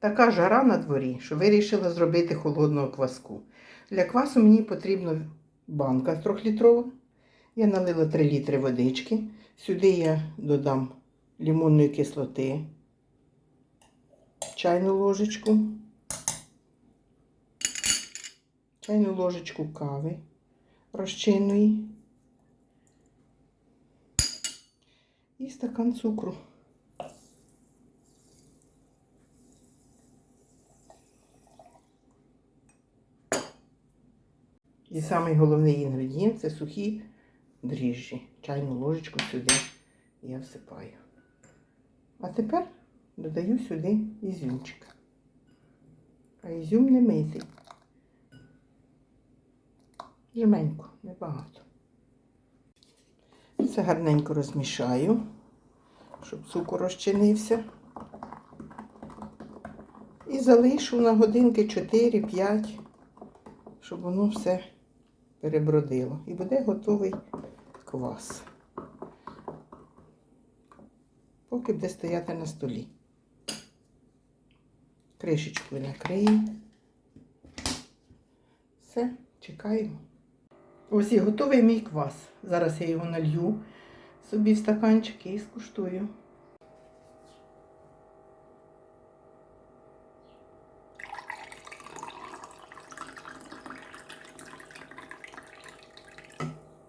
така жара на дворі, що вирішила зробити холодного кваску. Для квасу мені потрібна банка трьохлітрова. Я налила 3 літри водички. Сюди я додам лимонної кислоти, чайну ложечку, чайну ложечку кави розчинної і стакан цукру. І самий головний інгредієнт це сухі дріжджі. Чайну ложечку сюди я всипаю. А тепер додаю сюди ізюмчик. А ізюм не митий. Жменько, небагато. Все гарненько розмішаю, щоб цукор розчинився. І залишу на годинки 4-5, щоб воно все перебродило. І буде готовий квас. Поки буде стояти на столі. Кришечкою накриємо. Все, чекаємо. Ось і готовий мій квас. Зараз я його налью собі в стаканчики і скуштую.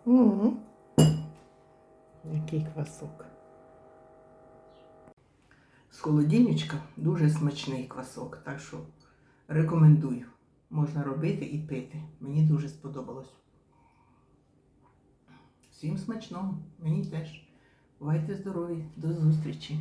Угу. Який квасок. З холодильничка дуже смачний квасок, так що рекомендую. Можна робити і пити. Мені дуже сподобалось. Всім смачного, мені теж. Бувайте здорові, до зустрічі!